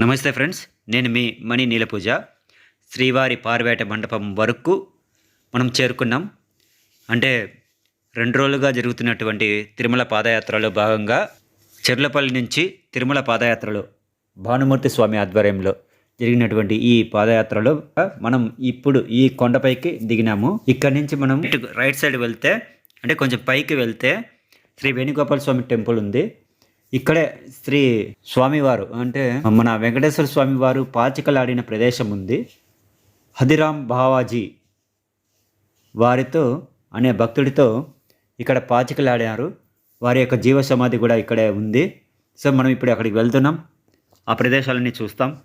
నమస్తే ఫ్రెండ్స్ నేను మీ మణి నీలపూజ. శ్రీవారి పార్వేట మండపం వరకు మనం చేరుకున్నాం. అంటే రెండు రోజులుగా జరుగుతున్నటువంటి తిరుమల పాదయాత్రలో భాగంగా చెర్లపల్లి నుంచి తిరుమల పాదయాత్రలో భానుమూర్తి స్వామి ఆధ్వర్యంలో జరిగినటువంటి ఈ పాదయాత్రలో మనం ఇప్పుడు ఈ కొండపైకి దిగినాము. ఇక్కడ నుంచి మనం ఇటు రైట్ సైడ్ వెళ్తే అంటే కొంచెం పైకి వెళ్తే శ్రీ వేణుగోపాల స్వామి టెంపుల్ ఉంది. ఇక్కడే శ్రీ స్వామివారు అంటే మన వెంకటేశ్వర స్వామి వారు పాచికలాడిన ప్రదేశం ఉంది. హదిరామ్ బావాజీ వారితో అనే భక్తుడితో ఇక్కడ పాచికలాడారు. వారి యొక్క జీవ సమాధి కూడా ఇక్కడే ఉంది. సో మనం ఇప్పుడు అక్కడికి వెళ్తున్నాం. ఆ ప్రదేశాలన్నీ చూస్తాం.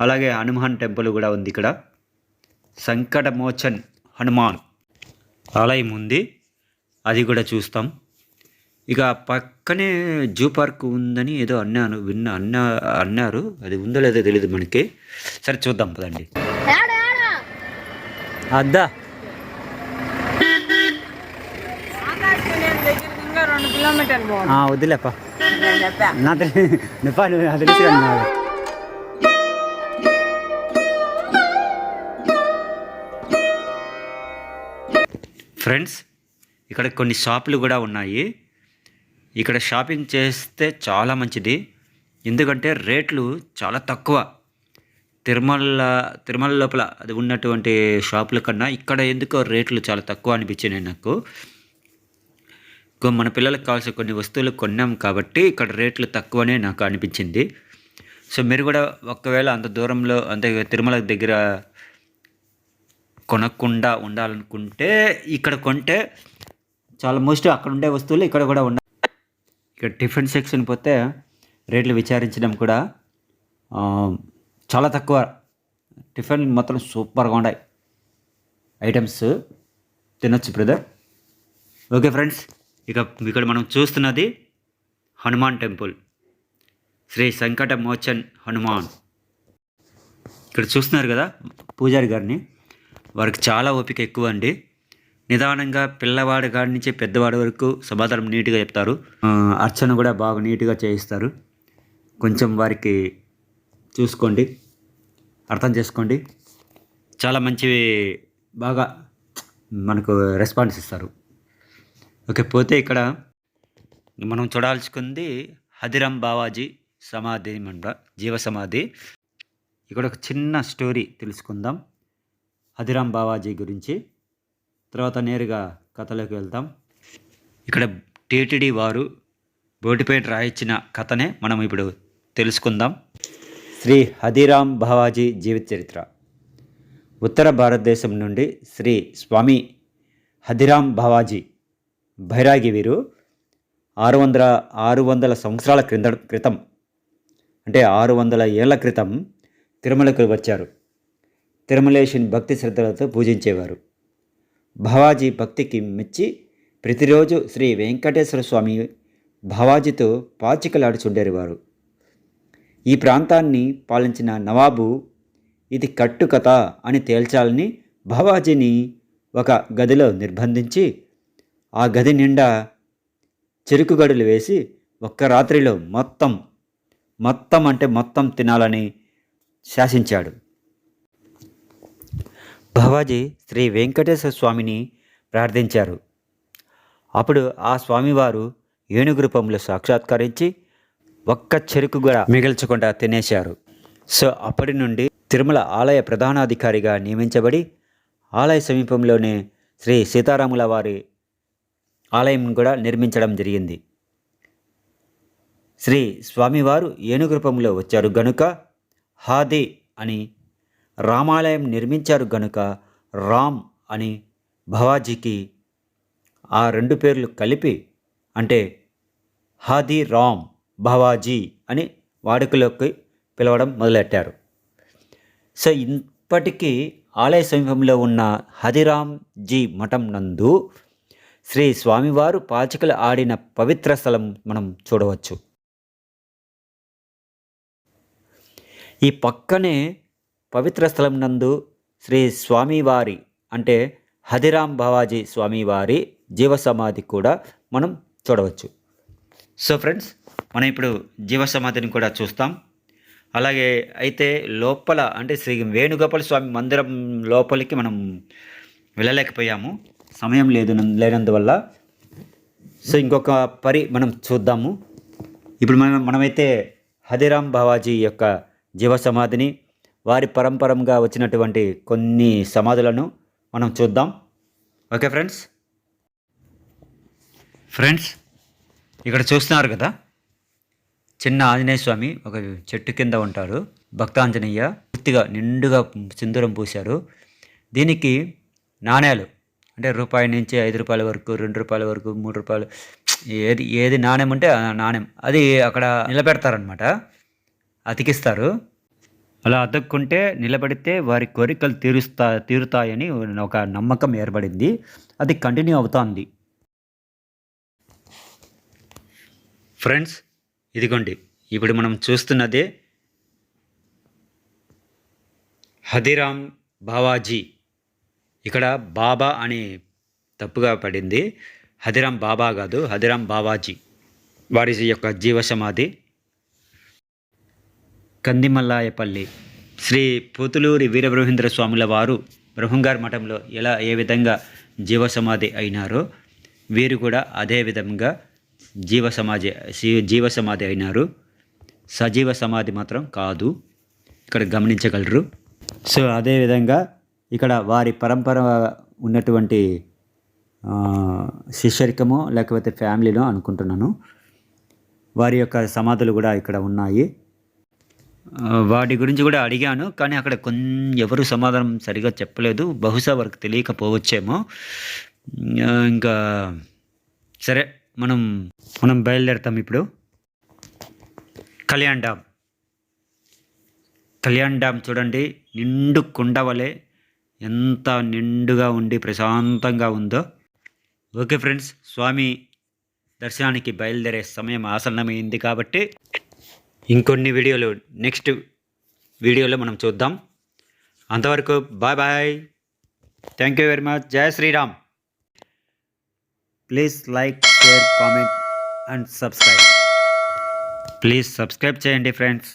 అలాగే హనుమాన్ టెంపుల్ కూడా ఉంది ఇక్కడ. సంకటమోచన్ హనుమాన్ ఆలయం ఉంది. అది కూడా చూస్తాం. ఇక పక్కనే జూ పార్క్ ఉందని ఏదో అన్నాను విన్నా అన్నా అన్నారు. అది ఉందో లేదో తెలియదు మనకి. సరే చూద్దాం పదండి. అద్దా. నా తెలుసు నాకు. ఫ్రెండ్స్ ఇక్కడ కొన్ని షాపులు కూడా ఉన్నాయి. ఇక్కడ షాపింగ్ చేస్తే చాలా మంచిది. ఎందుకంటే రేట్లు చాలా తక్కువ. తిరుమల తిరుమల లోపల అది ఉన్నటువంటి షాపుల కన్నా ఇక్కడ ఎందుకో రేట్లు చాలా తక్కువ అనిపించినాయి నాకు. ఇంకో మన పిల్లలకు కావాల్సిన కొన్ని వస్తువులు కొన్నాం కాబట్టి ఇక్కడ రేట్లు తక్కువనే నాకు అనిపించింది. సో మీరు కూడా ఒకవేళ అంత దూరంలో అంటే తిరుమల దగ్గర కొనకుండా ఉండాలనుకుంటే ఇక్కడ కొంటే చాలా మోస్ట్ అక్కడ ఉండే వస్తువులు ఇక్కడ కూడా ఉన్నాయి ఇక్కడ టిఫిన్ సెక్షన్ పోతే రేట్లు విచారించడం కూడా చాలా తక్కువ. టిఫిన్ మొత్తం సూపర్గా ఉన్నాయి. ఐటమ్స్ తినొచ్చు బ్రదర్. Okay friends. ఇక ఇక్కడ మనం చూస్తున్నది హనుమాన్ టెంపుల్. శ్రీ సంకట మోచన్ హనుమాన్. ఇక్కడ చూస్తున్నారు కదా పూజారి గారిని. వారికి చాలా ఓపిక ఎక్కువ అండి. నిదానంగా పిల్లవాడి కాడి నుంచి పెద్దవాడి వరకు సమాధానం నీట్గా చెప్తారు. అర్చన కూడా బాగా నీట్గా చేయిస్తారు. కొంచెం వారికి చూసుకోండి అర్థం చేసుకోండి. చాలా మంచివి బాగా మనకు రెస్పాన్స్ ఇస్తారు. ఓకే పోతే ఇక్కడ మనం చూడాల్సుకుంది హదిరామ్ బావాజీ సమాధి మన జీవ సమాధి. ఇక్కడ ఒక చిన్న స్టోరీ తెలుసుకుందాం హదిరామ్ బావాజీ గురించి. తర్వాత నేరుగా కథలోకి వెళ్తాం. ఇక్కడ టీటీడీ వారు బోటిపేట రాయించిన కథనే మనం ఇప్పుడు తెలుసుకుందాం. శ్రీ హదిరామ్ బావాజీ జీవిత చరిత్ర. ఉత్తర భారతదేశం నుండి శ్రీ స్వామి హదిరామ్ బావాజీ బైరాగి వీరు ఆరు వందల ఆరు వందల సంవత్సరాల క్రింద క్రితం అంటే ఆరు వందల ఏళ్ళ క్రితం తిరుమలకు వచ్చారు. తిరుమలేశుని భక్తి శ్రద్ధలతో పూజించేవారు. భవాజీ భక్తికి మెచ్చి ప్రతిరోజు శ్రీ వెంకటేశ్వర స్వామి భవాజీతో పాచికలాడుచుండేవారు. ఈ ప్రాంతాన్ని పాలించిన నవాబు ఇది కట్టుకథ అని తేల్చాలని భవాజీని ఒక గదిలో నిర్బంధించి ఆ గది నిండా చెరుకు గడులు వేసి ఒక్క రాత్రిలో మొత్తం మొత్తం అంటే మొత్తం తినాలని శాసించాడు. భవాజీ శ్రీ వెంకటేశ్వర స్వామిని ప్రార్థించారు. అప్పుడు ఆ స్వామివారు ఏనుగు రూపంలో సాక్షాత్కరించి ఒక్క చెరుకు కూడా మిగిల్చకుండా తినేశారు. సో అప్పటి నుండి తిరుమల ఆలయ ప్రధానాధికారిగా నియమించబడి ఆలయ సమీపంలోనే శ్రీ సీతారాముల వారి ఆలయం కూడా నిర్మించడం జరిగింది. శ్రీ స్వామివారు ఏనుగు రూపంలో వచ్చారు గనుక హాది అని రామాలయం నిర్మించారు గనుక రామ్ అని భవాజీకి ఆ రెండు పేర్లు కలిపి అంటే హది రామ్ భవాజీ అని వాడుకలోకి పిలవడం మొదలెట్టారు. సో ఇప్పటికీ ఆలయ సమీపంలో ఉన్న హదిరామ్ జీ మఠం నందు శ్రీ స్వామివారు పాచికలు ఆడిన పవిత్ర స్థలం మనం చూడవచ్చు. ఈ పక్కనే పవిత్ర స్థలం నందు శ్రీ స్వామివారి అంటే హదిరామ్ బావాజీ స్వామివారి జీవ సమాధి కూడా మనం చూడవచ్చు. సో ఫ్రెండ్స్ మనం ఇప్పుడు జీవ సమాధిని కూడా చూస్తాం. అలాగే అయితే లోపల అంటే శ్రీ వేణుగోపాల స్వామి మందిరం లోపలికి మనం వెళ్ళలేకపోయాము. సమయం లేదు లేనందువల్ల. సో ఇంకొక పరి మనం చూద్దాము. ఇప్పుడు మనం మనమైతే హదిరామ్ బావాజీ యొక్క జీవ సమాధిని వారి పరంపరంగా వచ్చినటువంటి కొన్ని సమాధులను మనం చూద్దాం. Okay friends? ఫ్రెండ్స్ ఇక్కడ చూస్తున్నారు కదా? చిన్న ఆంజనేయ స్వామి ఒక చెట్టు కింద ఉంటారు. భక్తాంజనేయ పూర్తిగా నిండుగా సింధూరం పూశారు. దీనికి నాణ్యాలు అంటే రూపాయి నుంచి ఐదు రూపాయల వరకు రెండు రూపాయల వరకు మూడు రూపాయలు ఏది ఏది నాణ్యం ఉంటే ఆ నాణ్యం అది అక్కడ నిలబెడతారనమాట అతికిస్తారు. అలా అతుక్కుంటే నిలబడితే వారి కోరికలు తీరుస్తా తీరుతాయని ఒక నమ్మకం ఏర్పడింది. అది కంటిన్యూ అవుతోంది. ఫ్రెండ్స్ ఇదిగోండి. ఇప్పుడు మనం చూస్తున్నదే హదిరామ్ బావాజీ. ఇక్కడ బాబా అని తప్పుగా పడింది. హదిరామ్ బాబా కాదు హదిరామ్ బావాజీ. వారి యొక్క జీవ సమాధి కందిమల్లాయపల్లి శ్రీ పోతులూరి వీరబ్రహ్మేంద్ర స్వాముల వారు బ్రహ్మంగారి మఠంలో ఎలా ఏ విధంగా జీవ సమాధి అయినారో వీరు కూడా అదే విధంగా జీవ సమాధి జీవ సమాధి అయినారు. సజీవ సమాధి మాత్రం కాదు. ఇక్కడ గమనించగలరు. సో అదేవిధంగా ఇక్కడ వారి పరంపర ఉన్నటువంటి శిష్యరికమో లేకపోతే ఫ్యామిలీనో అనుకుంటున్నాను. వారి యొక్క సమాధులు కూడా ఇక్కడ ఉన్నాయి. వాటి గురించి కూడా అడిగాను కానీ అక్కడ కొంచెం ఎవరు సమాధానం సరిగా చెప్పలేదు. బహుశా వారికి తెలియకపోవచ్చేమో. ఇంకా సరే మనం మనం బయలుదేరుతాం ఇప్పుడు. కళ్యాణ్ డ్యామ్ కళ్యాణ్ డ్యామ్ చూడండి నిండు కుండ వలె ఎంత నిండుగా ఉండి ప్రశాంతంగా ఉందో. ఓకే ఫ్రెండ్స్ స్వామి దర్శనానికి బయలుదేరే సమయం ఆసన్నమైంది కాబట్టి ఇంకొన్ని వీడియోలు. నెక్స్ట్ వీడియోలో మనం చూద్దాం. అంతవరకు bye bye thank you very much Jaya Sriram please like share comment and subscribe please subscribe చేయండి ఫ్రెండ్స్